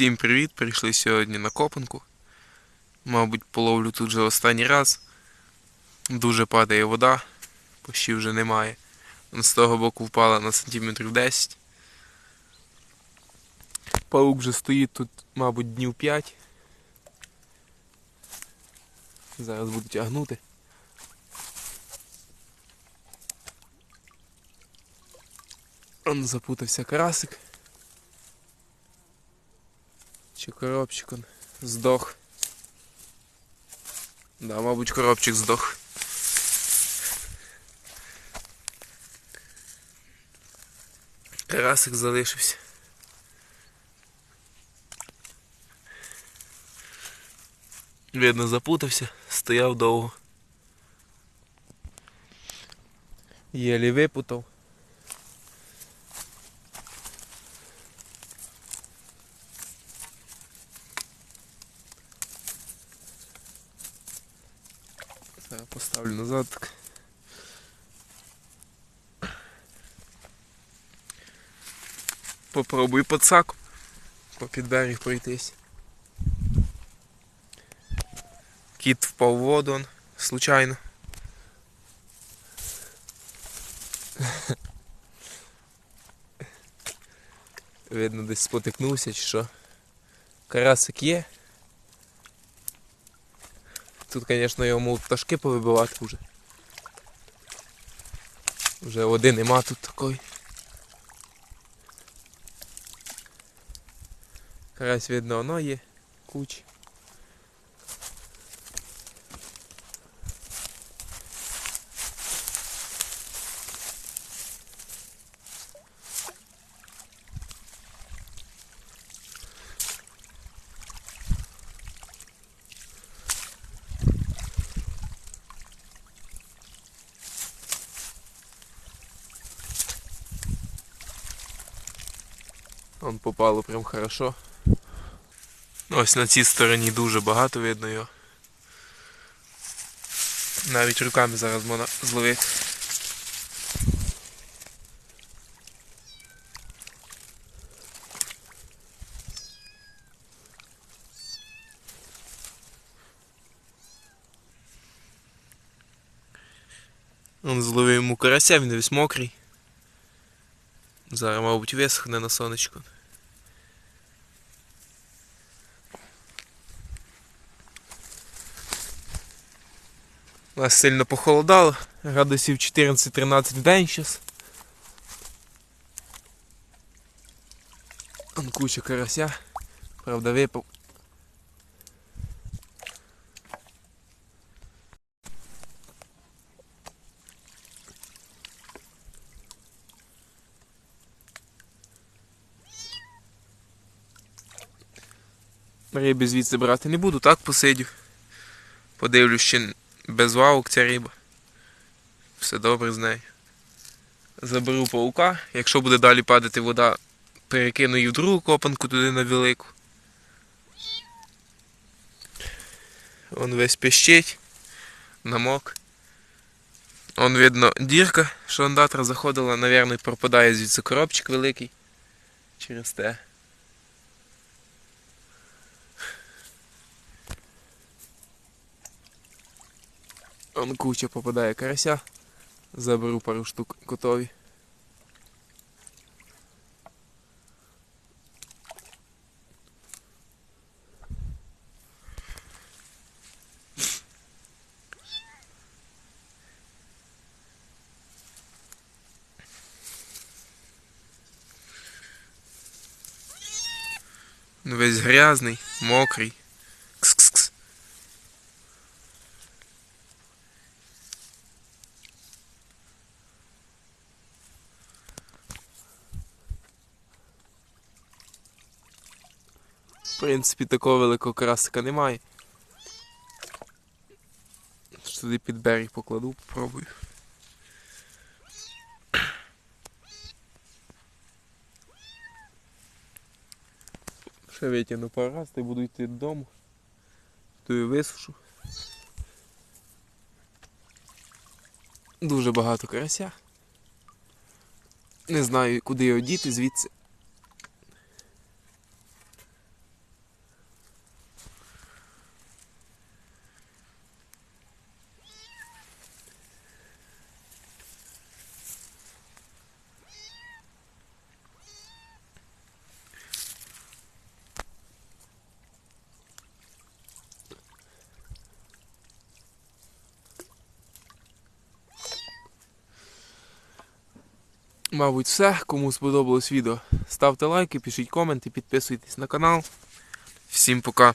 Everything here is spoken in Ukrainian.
Всім привіт! Прийшли сьогодні на копанку. Мабуть, половлю тут вже останній раз. Дуже падає вода, почти вже немає. З того боку впала на сантиметрів 10. Паук вже стоїть тут, мабуть, днів 5. Зараз буду тягнути. Он запутався карасик. Чи коробчик он здох. Да, мабуть, коробчик здох. Карасик залишився. Видно, запутався, стояв довго. Єлі випутав. Зараз поставлю назад. так. Попробуй подсаку. Попід берег пройтись. Кіт впав в воду, он, случайно. Видно, десь спотикнувся чи що. Карасик є. Тут, звісно, можуть пташки повибивати вже. Вже води нема тут такої. Карась видно воно є, кучі. Он попало прям хорошо. Ось на цій стороні дуже багато видно його. Навіть руками зараз можна зловити. Он зловив йому карася, він весь мокрий. Зараз, мабуть, висохне на сонечку. Нас сильно похолодало, градусів 14-13 в день зараз. Куча карася, правда випав. Риби звідси брати не буду, так посидю. Подивлюсь, чи без вавок ця риба. Все добре з нею. Заберу паука. Якщо буде далі падати вода, перекину її в другу копанку туди на велику. Он весь піщить, намок. Он видно дірка, що ондатра заходила, навірно, пропадає звідси коробчик великий. Через те. Он куча попадає карася. Заберу пару штук котові. Весь грязний, мокрий. В принципі, такого великого красика немає. Туди під берег покладу, попробую. Ще витягну пару раз, та буду йти додому. Ту і висушу. Дуже багато карася. Не знаю, куди його діти звідси. Мабуть, все. Кому сподобалось відео, ставте лайки, пишіть коменти, підписуйтесь на канал. Всім пока.